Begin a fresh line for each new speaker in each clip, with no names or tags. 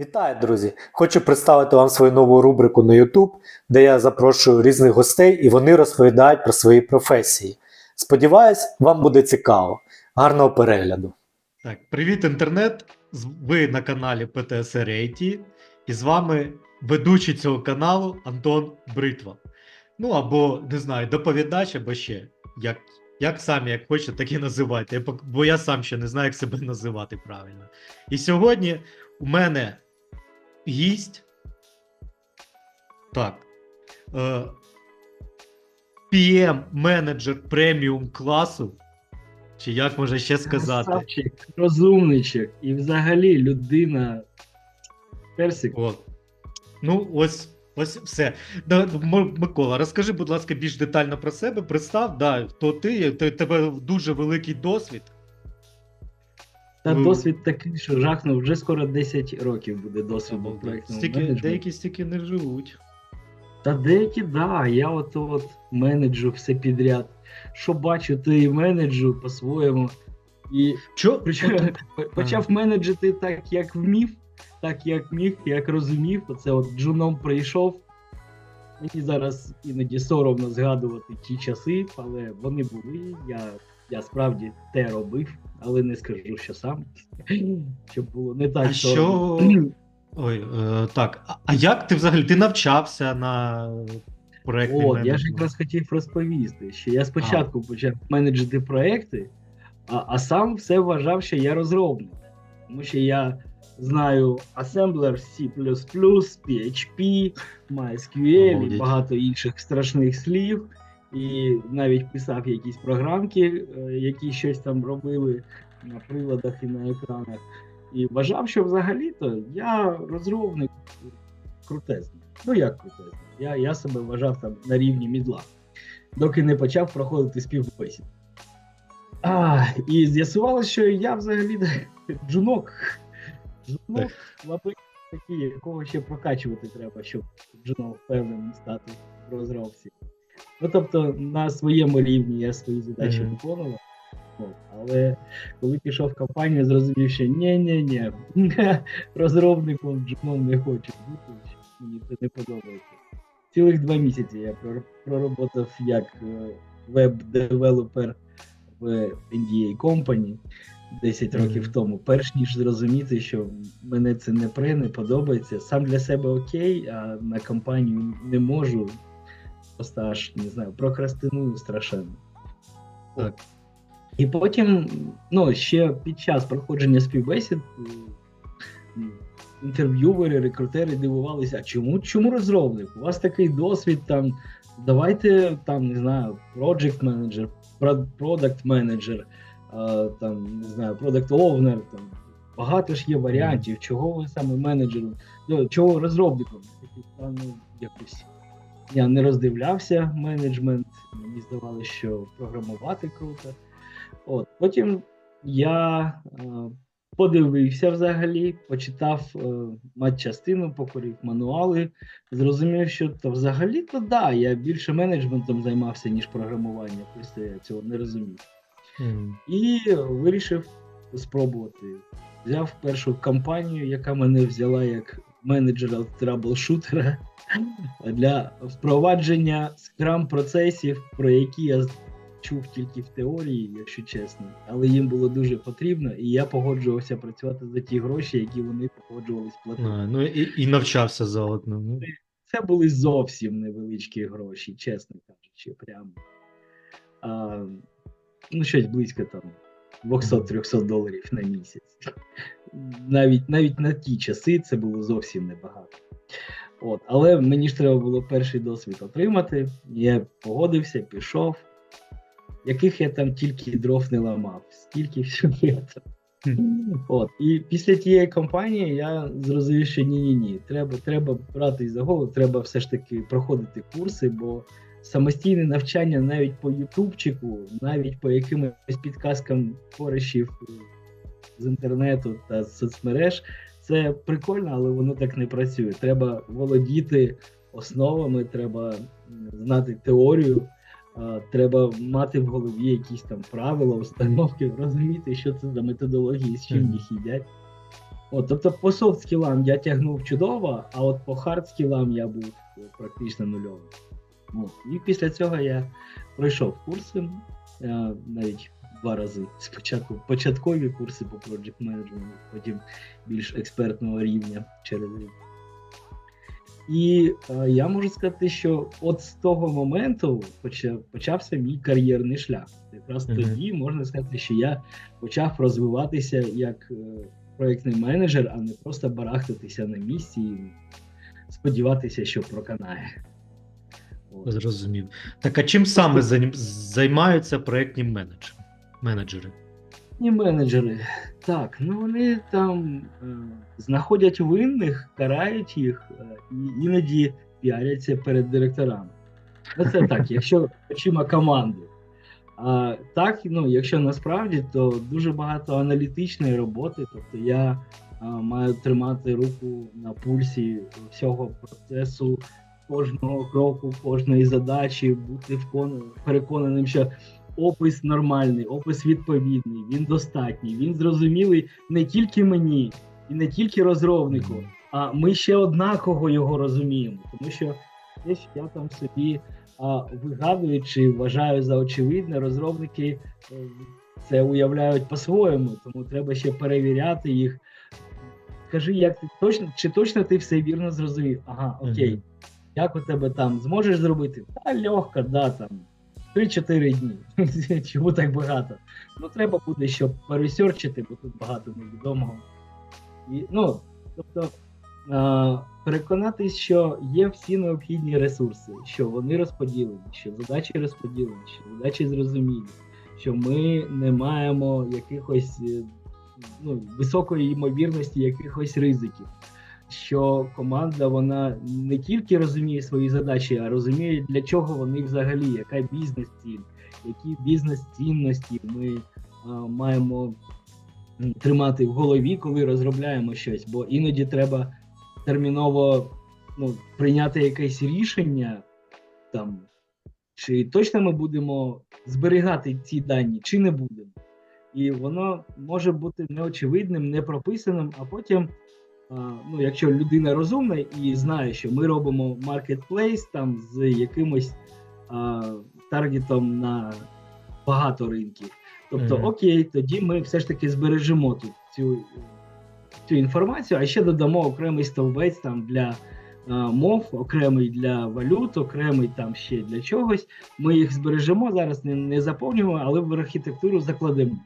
Вітаю, друзі! Хочу представити вам свою нову рубрику на YouTube, де я запрошую різних гостей і вони розповідають про свої професії. Сподіваюсь, вам буде цікаво. Гарного перегляду!
Так, привіт, інтернет! Ви на каналі PTSR IT, і з вами ведучий цього каналу Антон Бритва. Ну або не знаю, доповідач, або ще. Як, як самі, як хочете, так і називайте. Бо я сам ще не знаю, як себе називати правильно. І сьогодні у мене гість. Так. Е, PM менеджер преміум класу. Чи як можна ще сказати?
Красавчик, розумничок і взагалі людина. Персик.
От. Ну, ось, ось все. Да, Микола, розкажи, будь ласка, більш детально про себе. Представ, да, хто ти, ти- тебе дуже великий досвід.
Та
Ну.
досвід такий, що жахнув, вже скоро 10 років буде
Обалдеть.
проєктного
Стільки,
менеджменту.
деякі стільки не живуть.
Та деякі, да, я от от менеджу все підряд. Що бачу, то і менеджу по-своєму. І
Чо?
причому почав менеджити так, як вмів, так як міг, як розумів. Оце от джуном прийшов. Мені зараз іноді соромно згадувати ті часи, але вони були. Я, я справді те робив, але не скажу, що сам. Щоб було не так
А що- Ой, е, так. А, а як ти взагалі ти навчався на проєктний
От, я ж якраз хотів розповісти, що я спочатку почав менеджити проекти, а, а сам все вважав, що я розробник. Тому що я знаю Assembler, C, PHP, MySQL і багато інших страшних слів. І навіть писав якісь програмки, е, які щось там робили на приладах і на екранах. І вважав, що взагалі-то я розробник крутезний. Ну як крутезний? Я, я себе вважав там на рівні мідла, доки не почав проходити співбесід. А, і з'ясувалося, що я взагалі джунок. Джунок лапи такі, якого ще прокачувати треба, щоб джуном впевненим стати в розробці. Ну тобто на своєму рівні я свої задачі
Мгм.
виконував. Але коли пішов в компанію, зрозумів, що ні-ні-ні, розробником джуном не хочу бути, мені це не подобається. Цілих два місяці я прор- проработав як е, веб-девелопер в NDA Company 10
Мгм.
років тому. Перш ніж зрозуміти, що мене це не пре, не подобається. Сам для себе окей, а на компанію не можу. Просто аж не знаю, прокрастиную страшенно.
Так.
І потім, ну, ще під час проходження співбесід інтерв'ювери, рекрутери дивувалися, а чому, чому розробник? У вас такий досвід, там, давайте там, не знаю, project менеджер, product менеджер, там, не знаю, product owner, там, багато ж є варіантів, чого ви саме менеджером, ну, чого розробником? Я я не роздивлявся менеджмент, мені здавалося, що програмувати круто. От, потім я е, подивився взагалі, почитав е, матчастину, покорив мануали, зрозумів, що то взагалі-то да, я більше менеджментом займався, ніж програмуванням, просто я цього не розумів.
Мгм.
І вирішив спробувати. Взяв першу компанію, яка мене взяла як менеджера траблшутера для впровадження скрам процесів, про які я чув тільки в теорії, якщо чесно, але їм було дуже потрібно, і я погоджувався працювати за ті гроші, які вони погоджувались платити.
А, ну і, і навчався заодно. Ну.
Це були зовсім невеличкі гроші, чесно кажучи, прямо. А, ну, щось близько там 200-300 доларів на місяць. Навіть, навіть на ті часи це було зовсім небагато. От, але мені ж треба було перший досвід отримати. Я погодився, пішов. Яких я там тільки дров не ламав, стільки всього я там. От, і після тієї кампанії я зрозумів, що ні-ні-ні, треба, треба брати за голову, треба все ж таки проходити курси, бо самостійне навчання навіть по ютубчику, навіть по якимось підказкам користів е, з інтернету та з соцмереж, це прикольно, але воно так не працює. Треба володіти основами, треба знати теорію. Треба мати в голові якісь там правила, установки, розуміти, що це за методології, з чим їх їдять. От, тобто по софт скілам я тягнув чудово, а от по хард скілам я був практично нульовий. От. І після цього я пройшов курси е, навіть два рази. Спочатку початкові курси по project management, потім більш експертного рівня через рік. І е, я можу сказати, що от з того моменту почав, почався мій кар'єрний шлях. Якраз
Мгм.
тоді можна сказати, що я почав розвиватися як е, проєктний менеджер, а не просто барахтатися на місці і сподіватися, що проканає. От.
Зрозумів. Так а чим саме займаються проєктні менеджери? Менеджери?
І менеджери. Так, ну вони там е, знаходять винних, карають їх е, і іноді піаряться перед директорами. Ну це так, якщо очима команди. А так, ну, якщо насправді, то дуже багато аналітичної роботи. Тобто я а, маю тримати руку на пульсі всього процесу, кожного кроку, кожної задачі, бути вкон- переконаним, що опис нормальний, опис відповідний, він достатній, він зрозумілий не тільки мені і не тільки розробнику, а ми ще однаково його розуміємо. Тому що те, що я там собі а, вигадую чи вважаю за очевидне, розробники е, це уявляють по-своєму, тому треба ще перевіряти їх. Кажи, як ти точно чи точно ти все вірно зрозумів? Ага, окей. Як у тебе там зможеш зробити? Та легко, да, там 3-4 дні. Чому так багато? Ну, треба буде, щоб пересерчити, бо тут багато невідомого. І, ну, тобто, а, переконатись, що є всі необхідні ресурси, що вони розподілені, що задачі розподілені, що задачі зрозумілі, що ми не маємо якихось е, ну, високої ймовірності якихось ризиків. Що команда вона не тільки розуміє свої задачі, а розуміє, для чого вони взагалі, яка бізнес-ціль, які бізнес-цінності ми а, маємо тримати в голові, коли розробляємо щось. Бо іноді треба терміново ну, прийняти якесь рішення, там, чи точно ми будемо зберігати ці дані, чи не будемо. І воно може бути неочевидним, не прописаним, а потім. Ну, якщо людина розумна і знає, що ми робимо маркетплейс там з якимось а, таргетом на багато ринків. Тобто,
Мгм.
окей, тоді ми все ж таки збережемо тут цю, цю інформацію, а ще додамо окремий стовбець там для а, мов, окремий для валют, окремий там ще для чогось. Ми їх збережемо зараз, не, не заповнюємо, але в архітектуру закладемо.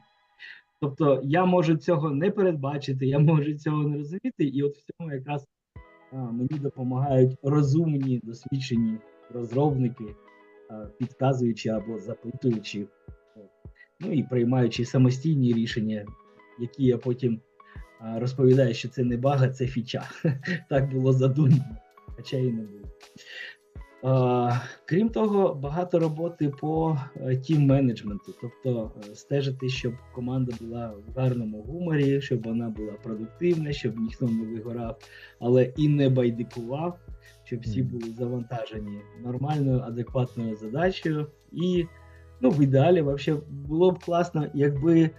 Тобто я можу цього не передбачити, я можу цього не розуміти, і от в цьому якраз а, мені допомагають розумні, досвідчені розробники, а, підказуючи або запитуючи, ну і приймаючи самостійні рішення, які я потім а, розповідаю, що це не бага, це фіча. Так було задумано, хоча і не було. А, крім того, багато роботи по тім менеджменту, тобто е, стежити, щоб команда була в гарному гуморі, щоб вона була продуктивна, щоб ніхто не вигорав, але і не байдикував, щоб всі були завантажені нормальною, адекватною задачею. І ну, в ідеалі, взагалі, було б класно, якби.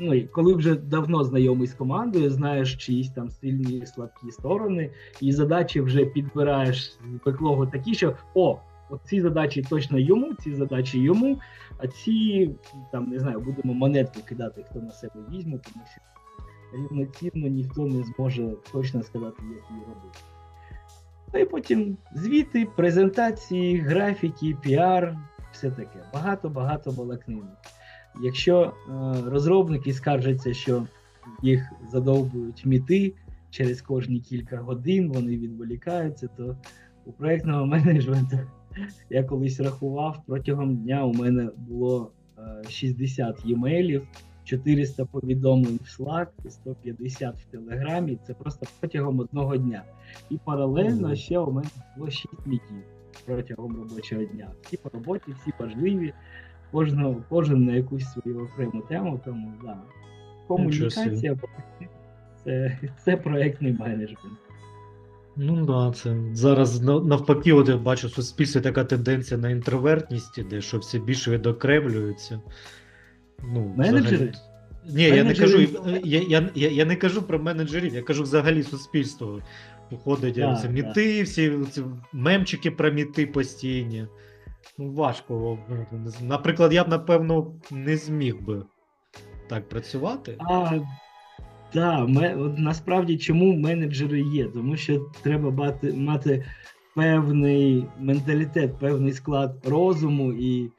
Ну, і коли вже давно знайомий з командою, знаєш чиїсь там сильні і слабкі сторони, і задачі вже підбираєш з беклогу такі, що о, от ці задачі точно йому, ці задачі йому, а ці там не знаю, будемо монетку кидати, хто на себе візьме, тому що рівноцінно ніхто не зможе точно сказати, як її робити. Ну і потім звіти, презентації, графіки, піар, все таке. Багато-багато балакнини. Якщо е, розробники скаржаться, що їх задовбують міти через кожні кілька годин, вони відволікаються, то у проєктного менеджменту я колись рахував, протягом дня у мене було е, 60 емейлів, 400 повідомлень в Slack, 150 в Телеграмі. Це просто протягом одного дня. І паралельно ще у мене було 6 мітів протягом робочого дня. Всі по роботі, всі важливі, кожного, кожен на якусь свою окрему тему. Тому да. комунікація це, це проектний менеджмент.
Ну да, це зараз навпаки, от я бачу в суспільстві така тенденція на інтровертність іде, що всі більше відокремлюються. Ну,
Менеджери?
взагалі- Ні, я не кажу, я, я, я, я не кажу про менеджерів, я кажу взагалі суспільство. Походить міти, всі ці мемчики про міти постійні. Ну, важко. ну. Наприклад, я б, напевно, не зміг би так працювати.
А, от насправді чому менеджери є? Тому що треба мати, мати певний менталітет, певний склад розуму і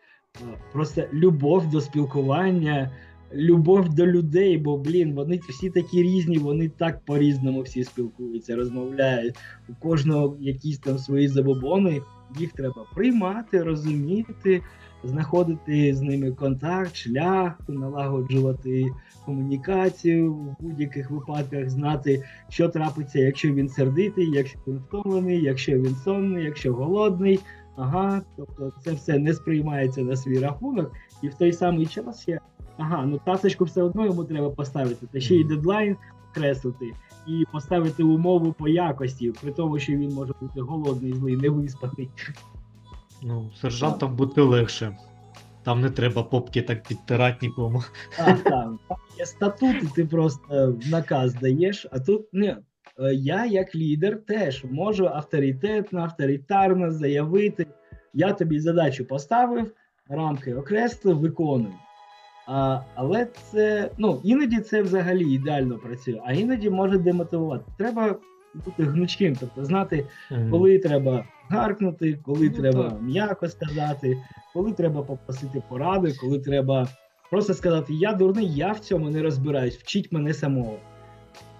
просто любов до спілкування, любов до людей, бо блін, вони всі такі різні, вони так по-різному всі спілкуються, розмовляють. У кожного якісь там свої забобони, їх треба приймати, розуміти, знаходити з ними контакт, шлях, налагоджувати комунікацію в будь-яких випадках, знати, що трапиться, якщо він сердитий, якщо він втомлений, якщо він сонний, якщо голодний. Ага, тобто це все не сприймається на свій рахунок, і в той самий час ще ага, ну тасочку все одно йому треба поставити, та ще й дедлайн окреслити, і поставити умову по якості, при тому, що він може бути голодний, злий, невиспаний.
Ну, сержантом бути легше. Там не треба попки так підтирати нікому.
Так, так. Там є статут, і ти просто наказ даєш, а тут не. Е, Я, як лідер, теж можу авторитетно, авторитарно заявити. Я тобі задачу поставив, рамки окреслив, виконую. А, але це ну іноді це взагалі ідеально працює, а іноді може демотивувати. Треба бути гнучким, тобто знати, коли треба гаркнути, коли
Ну,
треба
так.
м'яко сказати, коли треба попросити поради, коли треба просто сказати: Я дурний, я в цьому не розбираюсь, вчіть мене самого.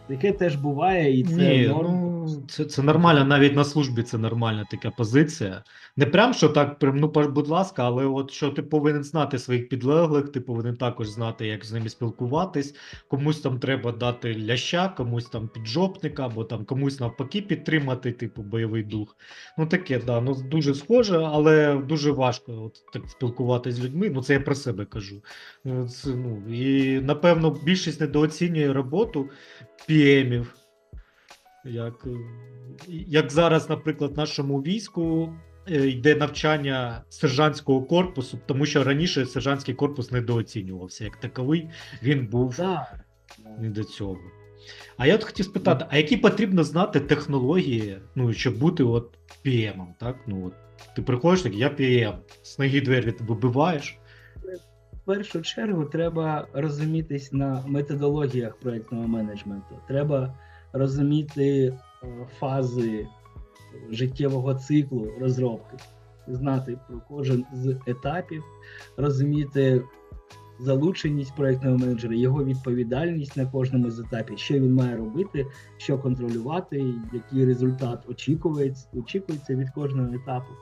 Таке теж буває, і це
Ні,
норм.
ну це, це нормально, навіть на службі це нормальна така позиція. Не прям що так, ну будь ласка, але от що ти повинен знати своїх підлеглих, ти повинен також знати, як з ними спілкуватись. Комусь там треба дати ляща, комусь там піджопника, або там комусь навпаки підтримати, типу, бойовий дух. Ну таке, да, ну дуже схоже, але дуже важко от так спілкуватися з людьми. Ну це я про себе кажу. Ну, Це, ну, і напевно більшість недооцінює роботу PM-ів. Як, е, як зараз, наприклад, нашому війську е, йде навчання сержантського корпусу, тому що раніше сержантський корпус недооцінювався як таковий, він був
Да.
не до цього. А я от хотів спитати, а які потрібно знати технології, ну, щоб бути от PM, так? Ну, от, ти приходиш так, я PM, з ноги двері ти вибиваєш.
В першу чергу треба розумітись на методологіях проєктного менеджменту. Треба розуміти е, фази життєвого циклу розробки, знати про кожен з етапів, розуміти залученість проєктного менеджера, його відповідальність на кожному з етапів, що він має робити, що контролювати, який результат очікується, очікується від кожного етапу.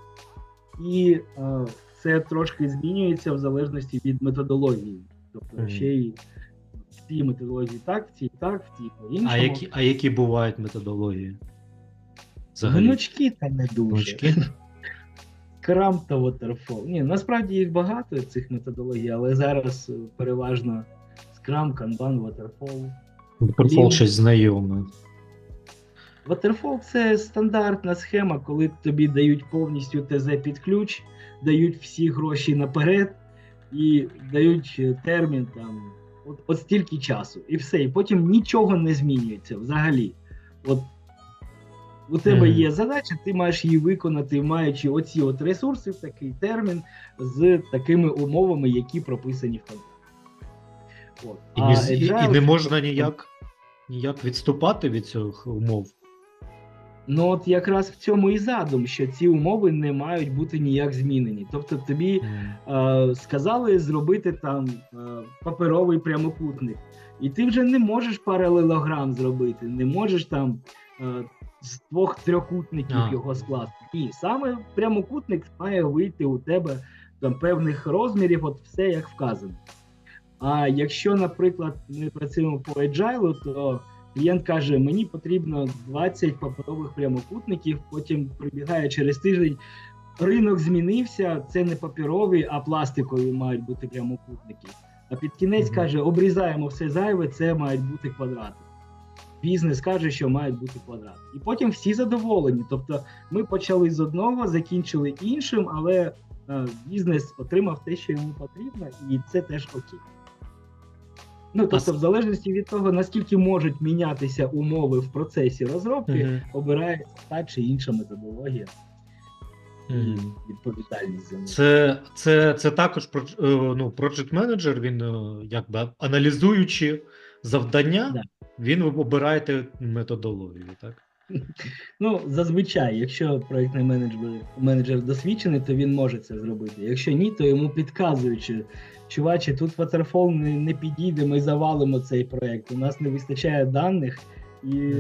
І е, це трошки змінюється в залежності від методології. Тобто ще й в цій методології так, в цій так, в цій по-іншому.
А які, а які бувають методології? Взагалі?
Гнучки та не дуже.
Гнучки?
Крам та Waterfall. Ні, насправді їх багато цих методологій, але зараз е, переважно Scrum, Kanban, Waterfall.
Waterfall щось знайоме.
Waterfall це стандартна схема, коли тобі дають повністю ТЗ під ключ, дають всі гроші наперед і дають е, термін там от, от стільки часу. І все. І потім нічого не змінюється взагалі. От у тебе є задача, ти маєш її виконати, маючи оці от ресурси в такий термін з такими умовами, які прописані в контракті.
І, і не можна ніяк, ніяк відступати від цих умов.
Ну от якраз в цьому і задум, що ці умови не мають бути ніяк змінені. Тобто тобі е, сказали зробити там е, паперовий прямокутник, і ти вже не можеш паралелограм зробити, не можеш там е, з двох трьохкутників
А.
його скласти. Ні, саме прямокутник має вийти у тебе там певних розмірів, от все як вказано. А якщо, наприклад, ми працюємо по agile, то клієнт каже: мені потрібно 20 паперових прямокутників, потім прибігає через тиждень. Ринок змінився, це не паперові, а пластикові мають бути прямокутники. А під кінець
Мгм.
каже: обрізаємо все зайве, це мають бути квадрати. Бізнес каже, що мають бути квадрати. І потім всі задоволені. Тобто ми почали з одного, закінчили іншим, але е, бізнес отримав те, що йому потрібно, і це теж окей. Ну, тобто, в залежності від того, наскільки можуть мінятися умови в процесі розробки,
Мгм.
обирається та чи інша методологія
Мгм.
відповідальність за неї.
Це, це, це також е, ну, project менеджер, він е, якби аналізуючи завдання,
Да.
він обирає методологію, так?
Ну, зазвичай, якщо проєктний менеджер, менеджер досвідчений, то він може це зробити. Якщо ні, то йому підказують, що чуваче, тут Waterfall не, не підійде, ми завалимо цей проєкт. У нас не вистачає даних, і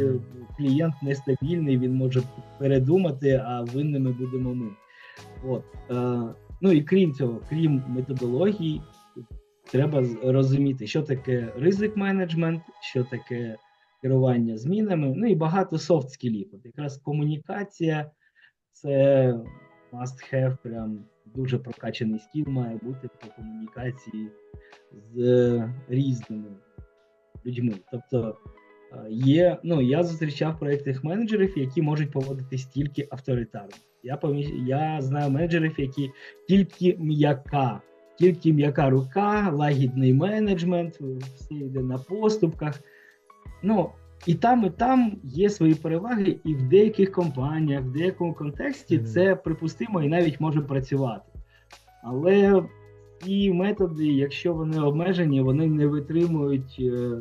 клієнт нестабільний, він може передумати, а винними будемо ми. От. Е, ну і крім цього, крім методології, треба розуміти, що таке ризик менеджмент, що таке керування змінами, ну і багато софт скілів. От якраз комунікація це must have, прям дуже прокачаний скіл має бути по комунікації з різними людьми. Тобто е, є, ну я зустрічав проєктних менеджерів, які можуть поводитись тільки авторитарно. Я помі... я знаю менеджерів, які тільки м'яка, тільки м'яка рука, лагідний менеджмент, все йде на поступках. Ну, і там, і там є свої переваги, і в деяких компаніях, в деякому контексті
Мгм.
це припустимо і навіть може працювати. Але ці методи, якщо вони обмежені, вони не витримують е,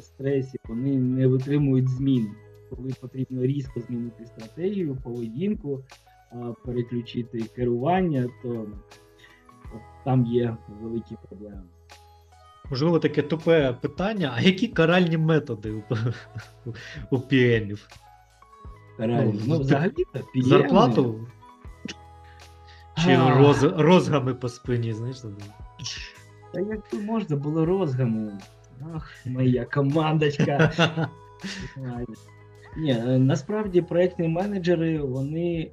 стресів, вони не витримують змін. Коли потрібно різко змінити стратегію, поведінку, а, переключити керування, то от там є великі проблеми.
Можливо, таке тупе питання: а які каральні методи у, у PM-ів?
Реально.
Ну,
Ну, взагалі то
Зарплату? Чи
А.
роз, розгами по спині, знаєш?
Та як би можна було розгами? Ах, моя командочка. Ні, е, насправді проєктні менеджери, вони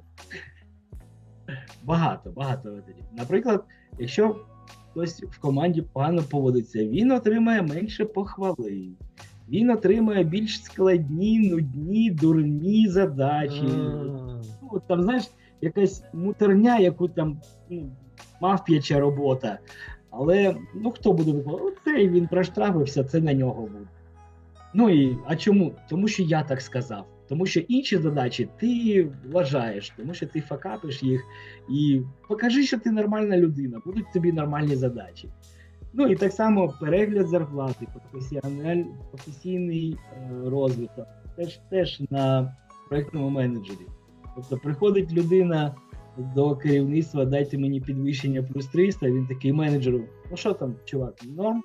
багато, багато. Наприклад, якщо хтось в команді погано поводиться, він отримає менше похвали. Він отримає більш складні, нудні, дурні задачі. Ну, от там, знаєш, якась мутерня, яку там ну, мавп'яча робота. Але ну хто буде виконувати? Оцей він проштрафився, це на нього буде. Ну і а чому? Тому що я так сказав. Тому що інші задачі ти вважаєш, тому що ти факапиш їх і покажи, що ти нормальна людина, будуть тобі нормальні задачі. Ну і так само перегляд зарплати, професійний е, розвиток, теж, теж на проєктному менеджері. Тобто приходить людина до керівництва, дайте мені підвищення плюс 300, він такий менеджеру, ну що там, чувак, норм?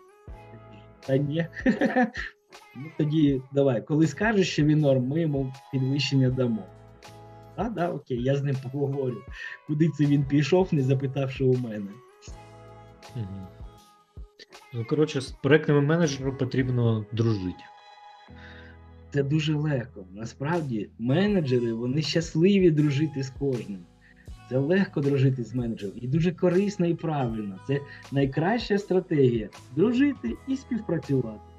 Та ні. Ну тоді давай, коли скажеш, що він норм, ми йому підвищення дамо. А, да, окей, я з ним поговорю. Куди це він пішов, не запитавши у мене.
Мгм. Ну, коротше, з проектним менеджером потрібно дружити.
Це дуже легко. Насправді, менеджери вони щасливі дружити з кожним. Це легко дружити з менеджером і дуже корисно і правильно. Це найкраща стратегія дружити і співпрацювати.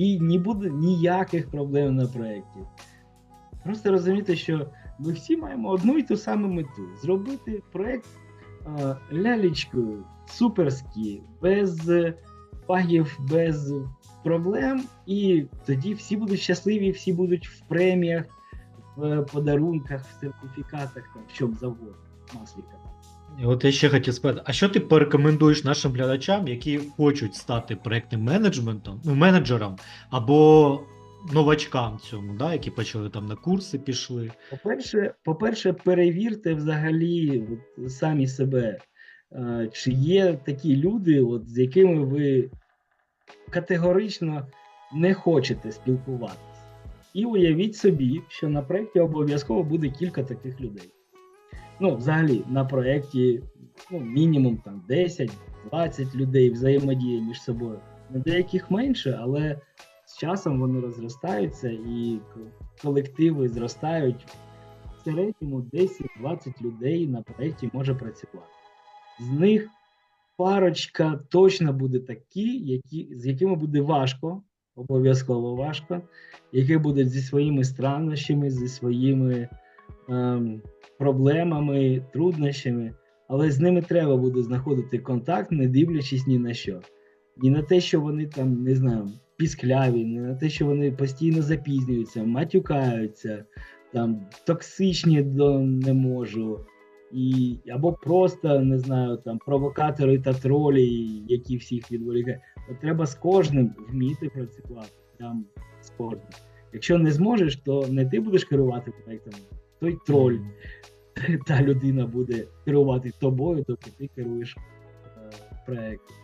І не буде ніяких проблем на проєкті. Просто розуміти, що ми всі маємо одну і ту саму мету зробити проєкт а, лялечкою, суперський, без багів, без проблем, і тоді всі будуть щасливі, всі будуть в преміях, в подарунках, в сертифікатах, там, в чому завгодно. Масліка.
І От я ще хотів спитати, а що ти порекомендуєш нашим глядачам, які хочуть стати проектним менеджментом, ну, менеджером або новачкам цьому, да, які почали там на курси пішли?
По-перше, по-перше, перевірте взагалі самі себе, е, чи є такі люди, от, з якими ви категорично не хочете спілкуватися. І уявіть собі, що на проєкті обов'язково буде кілька таких людей. Ну, взагалі, на проєкті ну, мінімум там 10-20 людей взаємодіє між собою. На деяких менше, але з часом вони розростаються і колективи зростають. В середньому 10-20 людей на проєкті може працювати. З них парочка точно буде такі, які, з якими буде важко, обов'язково важко, які будуть зі своїми страннощами, зі своїми проблемами, труднощами, але з ними треба буде знаходити контакт, не дивлячись ні на що. ні на те, що вони там, не знаю, піскляві, не на те, що вони постійно запізнюються, матюкаються, там токсичні до не можу. І, або просто, не знаю, там провокатори та тролі, які всіх відволікають. Треба з кожним вміти працювати. Прям з кожним. Якщо не зможеш, то не ти будеш керувати проектом, той троль, та людина буде керувати тобою, доки ти керуєш е, проектом.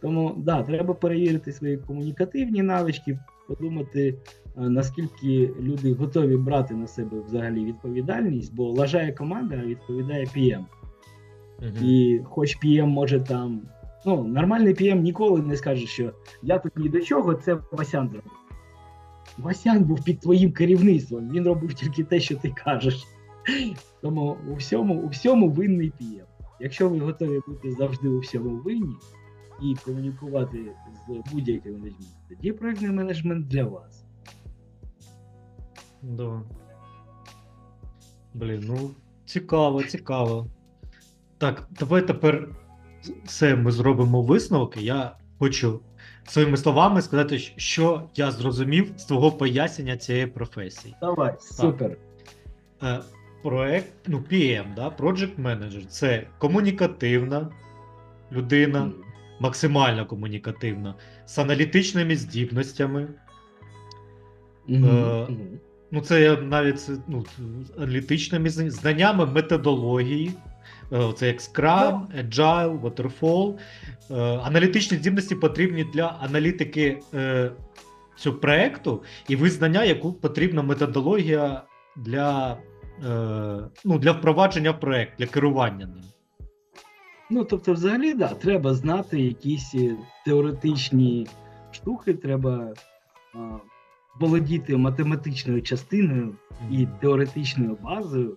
Тому да, треба перевірити свої комунікативні навички, подумати, е, наскільки люди готові брати на себе взагалі відповідальність, бо лажає команда, а відповідає PM.
Мгм.
І хоч PM може там. Ну, нормальний PM ніколи не скаже, що я тут ні до чого, це Васян зробив. Васян був під твоїм керівництвом, він робив тільки те, що ти кажеш. Тому у всьому, у всьому винний PM. Якщо ви готові бути завжди у всьому винні і комунікувати з будь-яким людьми, тоді проектний менеджмент для вас.
Да. Блін, ну цікаво, цікаво. Так, давай тепер все ми зробимо висновки. Я хочу своїми словами сказати, що я зрозумів з твого пояснення цієї професії.
Давай, супер.
Е, проект, ну, PM, да, Project Manager це комунікативна людина, максимально комунікативна, з аналітичними здібностями.
Мгм,
Е. Ну, це навіть ну, аналітичними знаннями методології. Е, Це як Scrum, Agile, Waterfall. Е, Аналітичні здібності потрібні для аналітики е, цього проекту і визнання, яку потрібна методологія для, ну, для впровадження в проект, для керування ним.
Ну, тобто, взагалі, да, треба знати якісь теоретичні штуки, треба володіти математичною частиною і теоретичною базою,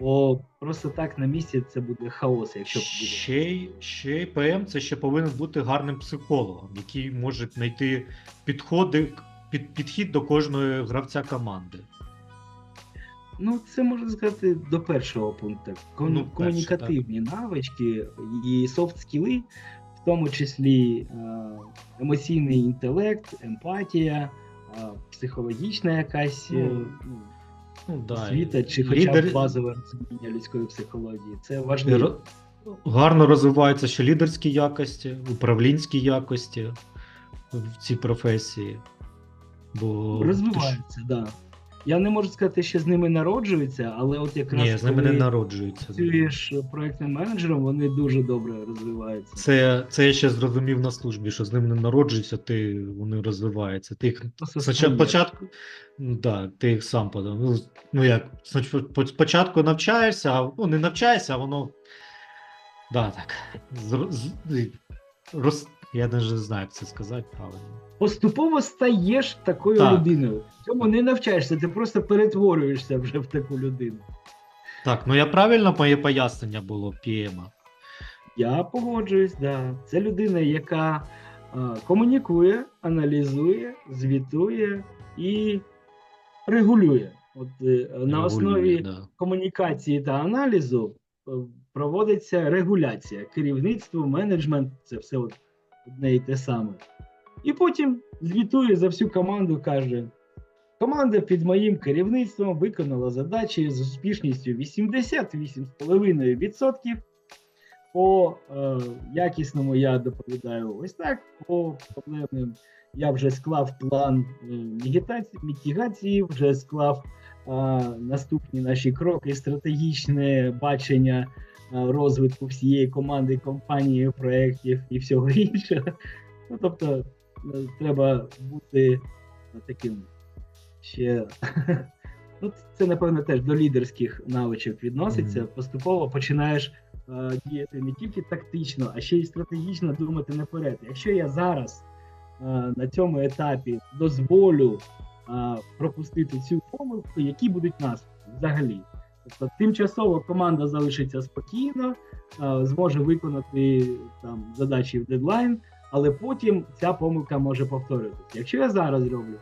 бо просто так на місці це буде хаос, якщо буде.
Ще й ще й ПМ це ще повинен бути гарним психологом, який може знайти підходи, під, підхід до кожної гравця команди.
Ну, це можна сказати до першого пункту. Ком-
Ну, перше,
комунікативні навички і софт скіли, в тому числі е, емоційний інтелект, емпатія, е, психологічна якась е,
Ну,
ну,
да,
освіта, чи хоча
лідер-
б базове розуміння людської психології. Це важливо.
Гарно розвиваються ще лідерські якості, управлінські якості в цій професії. Бо
Розвиваються, так. Да. Я не можу сказати, що з ними народжуються, але от якраз
Ні, з ними не
коли
народжуються.
працюєш проектним менеджером, вони дуже добре розвиваються.
Це, це я ще зрозумів на службі, що з ними не народжуються, ти вони розвиваються. Ти їх спочатку, ну, да, ти їх сам подав. Ну, ну як, спочатку навчаєшся, а ну не навчаєшся, а воно. Да, так. Зр, з, роз, я навіть не знаю, як це сказати правильно.
Поступово стаєш такою
Так.
людиною. Цьому не навчаєшся, ти просто перетворюєшся вже в таку людину.
Так, ну я правильно моє пояснення було PM.
Я погоджуюсь, да. Це людина, яка а, комунікує, аналізує, звітує і регулює. От е, на основі
да.
комунікації та аналізу е, проводиться регуляція. Керівництво, менеджмент це все от одне і те саме. І потім звітує за всю команду, каже: команда під моїм керівництвом виконала задачі з успішністю 88,5%. По е, якісному я доповідаю ось так. По проблемним я вже склав план е, мітігації, вже склав е, наступні наші кроки, стратегічне бачення е, розвитку всієї команди, компанії, проєктів і всього іншого. Ну, тобто, треба бути таким ще. Ну, це, напевно, теж до лідерських навичок відноситься.
Мгм.
Поступово починаєш е, діяти не тільки тактично, а ще й стратегічно думати наперед. Якщо я зараз е, на цьому етапі дозволю е, пропустити цю помилку, які будуть наслідки взагалі? Тобто тимчасово команда залишиться спокійно, е, зможе виконати там задачі в дедлайн, але потім ця помилка може повторитися. Якщо я зараз зроблю,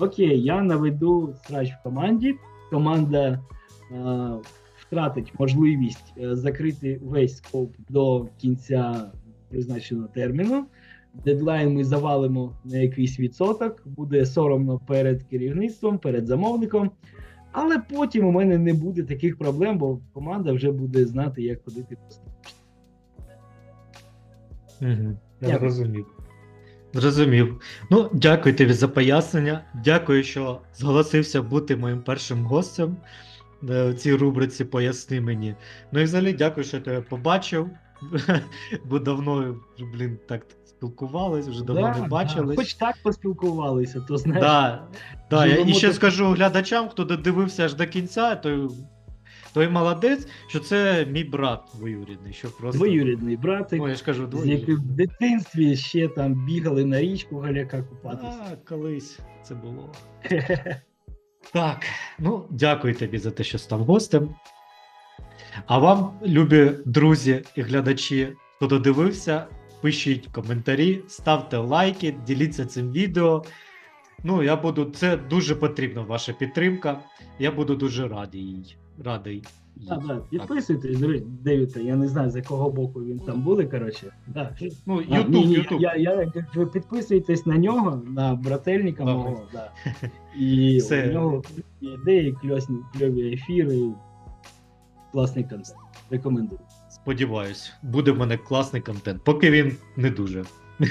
окей, я наведу срач в команді, команда е, втратить можливість е, закрити весь скоп до кінця призначеного терміну. дедлайн ми завалимо на якийсь відсоток, буде соромно перед керівництвом, перед замовником. Але потім у мене не буде таких проблем, бо команда вже буде знати, як ходити по.
Угу. Я зрозумів. Зрозумів. Ну, дякую тобі за пояснення. Дякую, що зголосився бути моїм першим гостем е, в цій рубриці Поясни мені. Ну і взагалі дякую, що я тебе побачив. Бо давно, блін, так спілкувались, вже давно
Да,
не бачились.
Да. Хоч так поспілкувалися, то знаєш.
Да, да, я і ще
так-
скажу глядачам, хто додивився аж до кінця, той, той молодець, що це мій брат двоюрідний. Що просто...
Двоюрідний братик,
Ну, я ж кажу,
з яким в дитинстві ще там бігали на річку Галяка купатися.
А, колись це було. Так, ну дякую тобі за те, що став гостем. А вам, любі друзі і глядачі, хто додивився, пишіть коментарі, ставте лайки, діліться цим відео. Ну, я буду, це дуже потрібна ваша підтримка. Я буду дуже радий їй. Радий. їй.
Да, да, підписуйтесь, речі, Девіта, я не знаю, з якого боку він там буде, коротше. Да.
Ну,
А, ні, ні. Я, я, я, ви підписуйтесь на нього, на брательника
Добре.
мого. Да. І
Все.
у нього ідеї, кльосні, кльові ефіри, класний контент. Рекомендую.
Сподіваюсь, буде в мене класний контент. Поки він не дуже.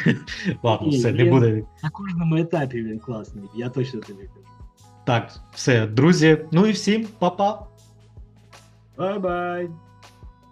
Ладно, все, не буде.
На кожному етапі він класний, я точно тобі кажу.
Так, все, друзі. Ну і всім па-па.
Bye bye.